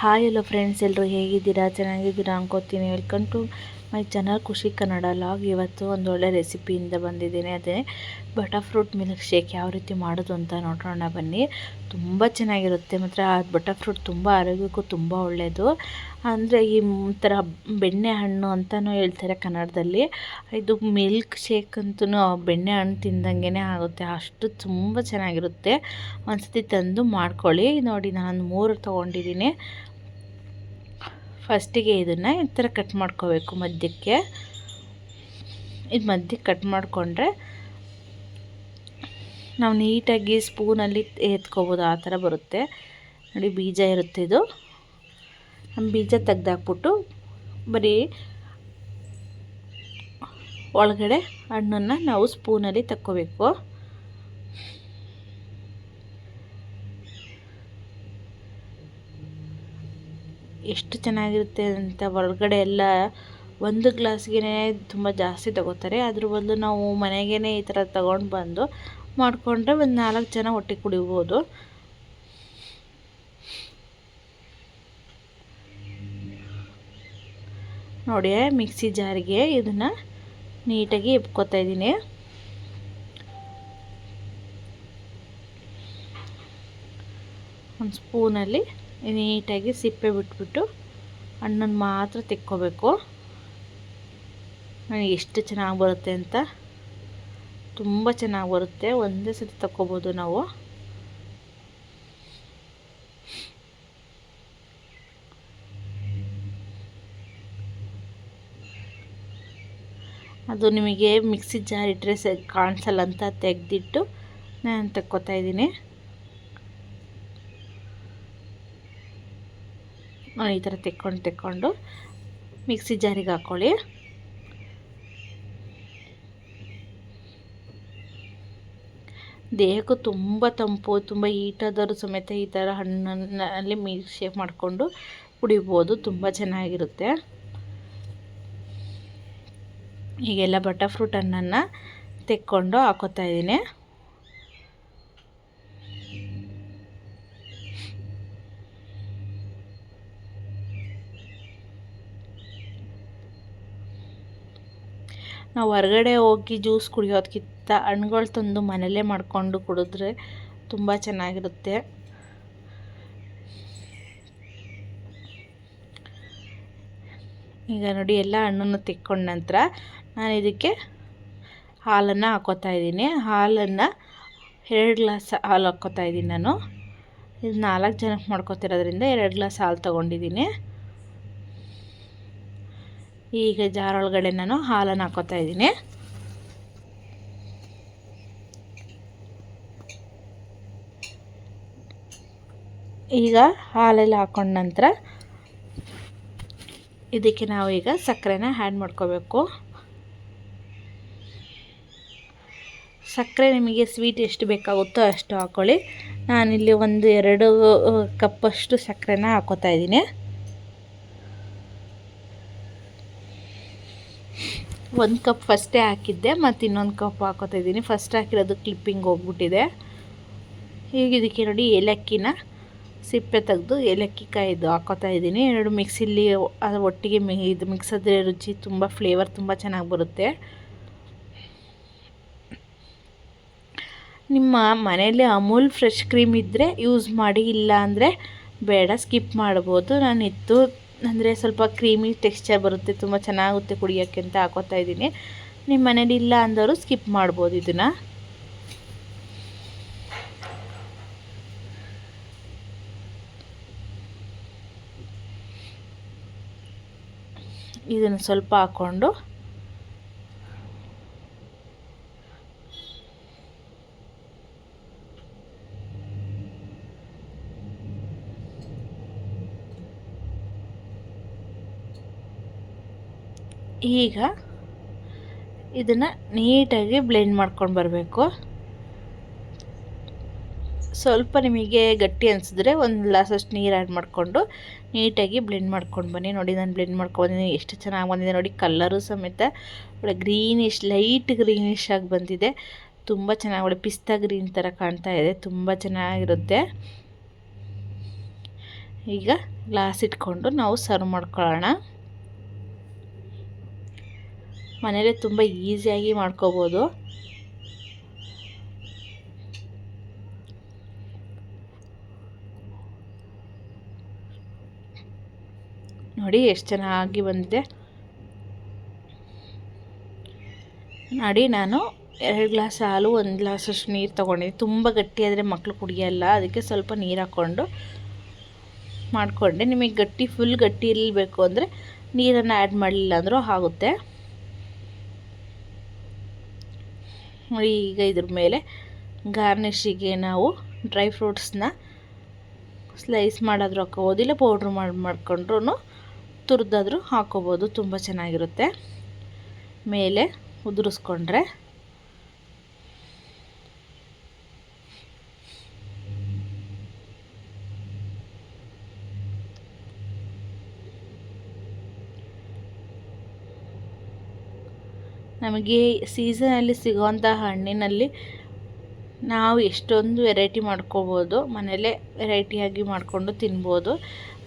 Hi ಎಲ್ಲ friends ಎಲ್ಲರೂ ಹೇಗಿದ್ದೀರಾ? ಚೆನ್ನಾಗಿದ್ದೀರಾ ಅನ್ಕೋತೀನಿ. ವೆಲ್ಕಮ್ ಟು ಮೈ ಚಾನಲ್ ಖುಷಿ ಕನ್ನಡ ಲಾಗ್ ಇವತ್ತು ಒಂದು ಒಳ್ಳೆ ರೆಸಿಪಿಯಿಂದ ಬಂದಿದ್ದೀನಿ. ಅದೇ ಬಟರ್ ಫ್ರೂಟ್ ಮಿಲ್ಕ್ ಶೇಕ್ ಯಾವ ರೀತಿ ಮಾಡೋದು ಅಂತ ನೋಡೋಣ ಬನ್ನಿ. ತುಂಬ ಚೆನ್ನಾಗಿರುತ್ತೆ. ಮತ್ತು ಆ ಬಟರ್ ಫ್ರೂಟ್ ತುಂಬ ಆರೋಗ್ಯಕ್ಕೂ ತುಂಬ ಒಳ್ಳೆಯದು ಅಂದರೆ ಈ ಥರ ಬೆಣ್ಣೆ ಹಣ್ಣು ಅಂತಲೂ ಹೇಳ್ತಾರೆ ಕನ್ನಡದಲ್ಲಿ. ಇದು ಮಿಲ್ಕ್ ಶೇಕ್ ಅಂತೂ ಬೆಣ್ಣೆ ಹಣ್ಣು ತಿಂದಂಗೆ ಆಗುತ್ತೆ. ಅಷ್ಟು ತುಂಬ ಚೆನ್ನಾಗಿರುತ್ತೆ. ಒಂದು ಸತಿ ತಂದು ಮಾಡ್ಕೊಳ್ಳಿ. ನೋಡಿ, ನಾನು ಮೂರು ತೊಗೊಂಡಿದ್ದೀನಿ. ಫಸ್ಟಿಗೆ ಇದನ್ನು ಈ ಥರ ಕಟ್ ಮಾಡ್ಕೋಬೇಕು ಮಧ್ಯಕ್ಕೆ. ಇದು ಮಧ್ಯಕ್ಕೆ ಕಟ್ ಮಾಡಿಕೊಂಡ್ರೆ ನಾವು ನೀಟಾಗಿ ಸ್ಪೂನಲ್ಲಿ ಎತ್ಕೋಬೋದು, ಆ ಥರ ಬರುತ್ತೆ. ನೋಡಿ, ಬೀಜ ಇರುತ್ತೆ ಇದು. ಬೀಜ ತೆಗ್ದಾಕ್ಬಿಟ್ಟು ಬರೀ ಒಳಗಡೆ ಹಣ್ಣನ್ನು ನಾವು ಸ್ಪೂನಲ್ಲಿ ತಕ್ಕೋಬೇಕು. ಎಷ್ಟು ಚೆನ್ನಾಗಿರುತ್ತೆ ಅಂತ ಹೊರಗಡೆ ಎಲ್ಲ ಒಂದು ಗ್ಲಾಸ್ಗೆ ತುಂಬ ಜಾಸ್ತಿ ತಗೋತಾರೆ. ಅದ್ರ ಬದಲು ನಾವು ಮನೆಗೇ ಈ ಥರ ತಗೊಂಡು ಬಂದು ಮಾಡಿಕೊಂಡ್ರೆ ಒಂದು ನಾಲ್ಕು ಜನ ಒಟ್ಟಿಗೆ ಕುಡಿಬೋದು. ನೋಡಿ ಮಿಕ್ಸಿ ಜಾರಿಗೆ ಇದನ್ನು ನೀಟಾಗಿ ಇಟ್ಕೊತಾ ಇದ್ದೀನಿ. ಒಂದು ಸ್ಪೂನಲ್ಲಿ ನೀಟಾಗಿ ಸಿಪ್ಪೆ ಬಿಟ್ಬಿಟ್ಟು ಹಣ್ಣನ್ನು ಮಾತ್ರ ತೆಕ್ಕೋಬೇಕು. ನನಗೆ ಎಷ್ಟು ಚೆನ್ನಾಗಿ ಬರುತ್ತೆ ಅಂತ ತುಂಬ ಚೆನ್ನಾಗಿ ಬರುತ್ತೆ. ಒಂದೇ ಸತಿ ತಕ್ಕೋಬೋದು ನಾವು. ಅದು ನಿಮಗೆ ಮಿಕ್ಸಿ ಜಾರ್ ಇಟ್ಟರೆ ಸ ಕಾಣಿಸಲ್ಲ ಅಂತ ತೆಗೆದಿಟ್ಟು ನಾನು ತಕ್ಕೋತಾ ಇದ್ದೀನಿ. ಈ ಥರ ತೆಕ್ಕೊಂಡು ತೆಕ್ಕೊಂಡು ಮಿಕ್ಸಿ ಜಾರಿಗೆ ಹಾಕ್ಕೊಳ್ಳಿ ದೇಹಕ್ಕೂ ತುಂಬ ತಂಪು, ತುಂಬ ಈಟಾದರೂ ಸಮೇತ ಈ ಥರ ಹಣ್ಣಲ್ಲಿ ಮಿಲ್ಕ್ ಶೇಕ್ ಮಾಡಿಕೊಂಡು ಕುಡಿಬೋದು, ತುಂಬ ಚೆನ್ನಾಗಿರುತ್ತೆ. ಈಗೆಲ್ಲ ಬಟರ್ ಫ್ರೂಟ್ ಹಣ್ಣನ್ನು ತೆಕ್ಕೊಂಡು ಹಾಕೋತಾ ಇದ್ದೀನಿ. ನಾವು ಹೊರಗಡೆ ಹೋಗಿ ಜ್ಯೂಸ್ ಕುಡಿಯೋದಕ್ಕಿಂತ ಹಣ್ಗಳು ತಂದು ಮನೆಯಲ್ಲೇ ಮಾಡಿಕೊಂಡು ಕುಡಿದ್ರೆ ತುಂಬ ಚೆನ್ನಾಗಿರುತ್ತೆ. ಈಗ ನೋಡಿ ಎಲ್ಲ ಹಣ್ಣನ್ನು ತೆಕ್ಕೊಂಡ ನಂತರ ನಾನು ಇದಕ್ಕೆ ಹಾಲನ್ನು ಹಾಕೋತಾ ಇದ್ದೀನಿ. ಹಾಲನ್ನು ಎರಡು ಗ್ಲಾಸ್ ಹಾಲು ಹಾಕ್ಕೋತಾ ಇದ್ದೀನಿ ನಾನು. ಇದು ನಾಲ್ಕು ಜನಕ್ಕೆ ಮಾಡ್ಕೊತಿರೋದ್ರಿಂದ ಎರಡು ಗ್ಲಾಸ್ ಹಾಲು ತೊಗೊಂಡಿದ್ದೀನಿ. ಈಗ ಜಾರೊಳಗಡೆ ನಾನು ಹಾಲನ್ನು ಹಾಕೋತಾ ಇದ್ದೀನಿ. ಈಗ ಹಾಲೆಲ್ಲ ಹಾಕೊಂಡ ನಂತರ ಇದಕ್ಕೆ ನಾವು ಈಗ ಸಕ್ಕರೆನ ಆ್ಯಡ್ ಮಾಡ್ಕೋಬೇಕು. ಸಕ್ಕರೆ ನಿಮಗೆ ಸ್ವೀಟ್ ಎಷ್ಟು ಬೇಕಾಗುತ್ತೋ ಅಷ್ಟು ಹಾಕ್ಕೊಳ್ಳಿ ನಾನಿಲ್ಲಿ ಒಂದು ಎರಡು ಕಪ್ಪಷ್ಟು ಸಕ್ಕರೆನ ಹಾಕೋತಾ ಇದ್ದೀನಿ. ಒಂದು ಕಪ್ ಫಸ್ಟೇ ಹಾಕಿದ್ದೆ, ಮತ್ತು ಇನ್ನೊಂದು ಕಪ್ ಹಾಕೋತಾ ಇದ್ದೀನಿ. ಫಸ್ಟ್ ಹಾಕಿರೋದು ಕ್ಲಿಪ್ಪಿಂಗ್ ಹೋಗ್ಬಿಟ್ಟಿದೆ. ಈಗ ಇದಕ್ಕೆ ನೋಡಿ ಏಲಕ್ಕಿನ ಸಿಪ್ಪೆ ತೆಗೆದು ಏಲಕ್ಕಿ ಕಾಯ್ದು ಹಾಕೋತಾ ಇದ್ದೀನಿ. ಎರಡು ಮಿಕ್ಸಿಲಿ ಒಟ್ಟಿಗೆ ಮಿ, ಇದು ಮಿಕ್ಸಿದ್ರೆ ರುಚಿ ತುಂಬ ಫ್ಲೇವರ್ ತುಂಬ ಚೆನ್ನಾಗಿ ಬರುತ್ತೆ. ನಿಮ್ಮ ಮನೆಯಲ್ಲಿ ಅಮೂಲ್ ಫ್ರೆಶ್ ಕ್ರೀಮ್ ಇದ್ದರೆ ಯೂಸ್ ಮಾಡಿ ಇಲ್ಲ ಅಂದರೆ ಬೇಡ ಸ್ಕಿಪ್ ಮಾಡ್ಬೋದು. ನಾನು ಇತ್ತು ಅಂದರೆ ಸ್ವಲ್ಪ ಕ್ರೀಮಿ ಟೆಕ್ಸ್ಚರ್ ಬರುತ್ತೆ, ತುಂಬ ಚೆನ್ನಾಗುತ್ತೆ ಕುಡಿಯೋಕ್ಕೆ ಅಂತ ಹಾಕೋತಾ ಇದ್ದೀನಿ. ನಿಮ್ಮ ಮನೇಲಿ ಇಲ್ಲ ಅಂದವರು ಸ್ಕಿಪ್ ಮಾಡ್ಬೋದು ಇದನ್ನು. ಇದನ್ನು ಸ್ವಲ್ಪ ಹಾಕ್ಕೊಂಡು ಈಗ ಇದನ್ನು ನೀಟಾಗಿ ಬ್ಲೆಂಡ್ ಮಾಡ್ಕೊಂಡು ಬರಬೇಕು. ಸ್ವಲ್ಪ ನಿಮಗೆ ಗಟ್ಟಿ ಅನಿಸಿದ್ರೆ ಒಂದು ಗ್ಲಾಸಷ್ಟು ನೀರು ಆ್ಯಡ್ ಮಾಡಿಕೊಂಡು ನೀಟಾಗಿ ಬ್ಲೆಂಡ್ ಮಾಡ್ಕೊಂಡು ಬನ್ನಿ. ನೋಡಿ, ನಾನು ಬ್ಲೆಂಡ್ ಮಾಡ್ಕೊಂಡಿದ್ದೀನಿ ಎಷ್ಟು ಚೆನ್ನಾಗಿ ಬಂದಿದೆ ನೋಡಿ ಕಲ್ಲರು ಸಮೇತ ಒಳ್ಳೆ ಗ್ರೀನಿಶ್ ಲೈಟ್ ಗ್ರೀನಿಶ್ ಆಗಿ ಬಂದಿದೆ. ತುಂಬ ಚೆನ್ನಾಗಿ ಒಳ್ಳೆ ಪಿಸ್ತಾ ಗ್ರೀನ್ ಥರ ಕಾಣ್ತಾ ಇದೆ. ತುಂಬ ಚೆನ್ನಾಗಿರುತ್ತೆ. ಈಗ ಗ್ಲಾಸ್ ಇಟ್ಕೊಂಡು ನಾವು ಸರ್ವ್ ಮಾಡ್ಕೊಳ್ಳೋಣ. ಮನೇಲಿ ತುಂಬ ಈಸಿಯಾಗಿ ಮಾಡ್ಕೋಬೋದು. ನೋಡಿ ಎಷ್ಟು ಚೆನ್ನಾಗಿ ಬಂದಿದೆ. ನೋಡಿ ನಾನು ಎರಡು ಗ್ಲಾಸ್ ಹಾಲು, ಒಂದು ಗ್ಲಾಸಷ್ಟು ನೀರು ತೊಗೊಂಡಿದ್ದೆ ತುಂಬ ಗಟ್ಟಿಯಾದರೆ ಮಕ್ಕಳು ಕುಡಿಯೋಲ್ಲ, ಅದಕ್ಕೆ ಸ್ವಲ್ಪ ನೀರು ಹಾಕ್ಕೊಂಡು ಮಾಡಿಕೊಂಡೆ. ನಿಮಗೆ ಗಟ್ಟಿ ಫುಲ್ ಗಟ್ಟಿ ಇರಲಿಬೇಕು ಅಂದರೆ ನೀರನ್ನು ಆ್ಯಡ್ ಮಾಡಲಿಲ್ಲ ಅಂದರೂ ಆಗುತ್ತೆ ನೋಡಿ ಈಗ ಇದ್ರ ಮೇಲೆ ಗಾರ್ನಿಷಿಗೆ ನಾವು ಡ್ರೈ ಫ್ರೂಟ್ಸ್ನ ಸ್ಲೈಸ್ ಮಾಡಿದ್ರೂ ಹಾಕೋಬೋದು ಇಲ್ಲ ಪೌಡ್ರ್ ಮಾಡಿ ಮಾಡಿಕೊಂಡ್ರೂ ತುರಿದಾದ್ರೂ ಹಾಕೋಬೋದು ತುಂಬ ಚೆನ್ನಾಗಿರುತ್ತೆ. ಮೇಲೆ ಉದುರಿಸ್ಕೊಂಡ್ರೆ ನಮಗೆ ಸೀಸನಲ್ಲಿ ಸಿಗೋವಂಥ ಹಣ್ಣಿನಲ್ಲಿ ನಾವು ಎಷ್ಟೊಂದು ವೆರೈಟಿ ಮಾಡ್ಕೋಬೋದು ಮನೇಲೇ ವೆರೈಟಿಯಾಗಿ ಮಾಡಿಕೊಂಡು ತಿನ್ಬೋದು.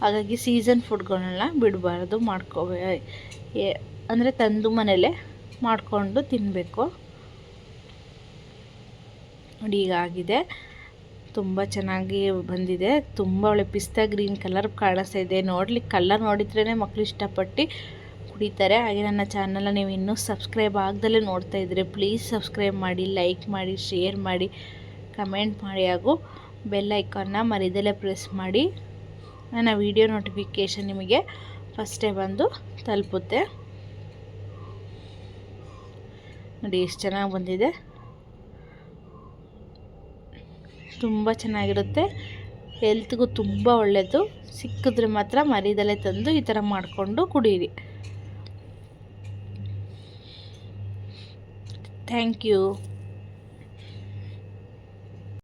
ಹಾಗಾಗಿ ಸೀಸನ್ ಫುಡ್ಗಳನ್ನ ಬಿಡಬಾರ್ದು ಮಾಡ್ಕೋ ಅಂದರೆ ತಂದು ಮನೇಲೆ ಮಾಡಿಕೊಂಡು ತಿನ್ನಬೇಕು ನೋಡಿ, ಈಗ ಆಗಿದೆ. ತುಂಬ ಚೆನ್ನಾಗಿ ಬಂದಿದೆ. ತುಂಬ ಒಳ್ಳೆ ಪಿಸ್ತಾ ಗ್ರೀನ್ ಕಲರ್ ಕಾಣಿಸ್ತಾ ಇದೆ. ನೋಡ್ಲಿಕ್ಕೆ, ಕಲರ್ ನೋಡಿದ್ರೇ ಮಕ್ಕಳು ಇಷ್ಟಪಟ್ಟು ಕುಡಿತಾರೆ. ಹಾಗೆ ನನ್ನ ಚಾನಲ್ನ ನೀವು ಇನ್ನೂ ಸಬ್ಸ್ಕ್ರೈಬ್ ಆಗ್ದಲೇ ನೋಡ್ತಾ ಇದ್ದರೆ ಪ್ಲೀಸ್ ಸಬ್ಸ್ಕ್ರೈಬ್ ಮಾಡಿ ಲೈಕ್ ಮಾಡಿ ಶೇರ್ ಮಾಡಿ ಕಮೆಂಟ್ ಮಾಡಿ ಹಾಗೂ ಬೆಲ್ ಐಕಾನ್ನ ಮರಿದಲ್ಲೇ ಪ್ರೆಸ್ ಮಾಡಿ. ನನ್ನ ವಿಡಿಯೋ ನೋಟಿಫಿಕೇಷನ್ ನಿಮಗೆ ಫಸ್ಟೇ ಬಂದು ತಲುಪುತ್ತೆ. ನೋಡಿ ಎಷ್ಟು ಚೆನ್ನಾಗಿ ಬಂದಿದೆ. ತುಂಬ ಚೆನ್ನಾಗಿರುತ್ತೆ. ಹೆಲ್ತ್ಗೂ ತುಂಬ ಒಳ್ಳೆಯದು ಸಿಕ್ಕಿದ್ರೆ ಮಾತ್ರ ಮರಿದಲ್ಲೇ ತಂದು ಈ ಥರ ಮಾಡಿಕೊಂಡು ಕುಡೀರಿ. thank you.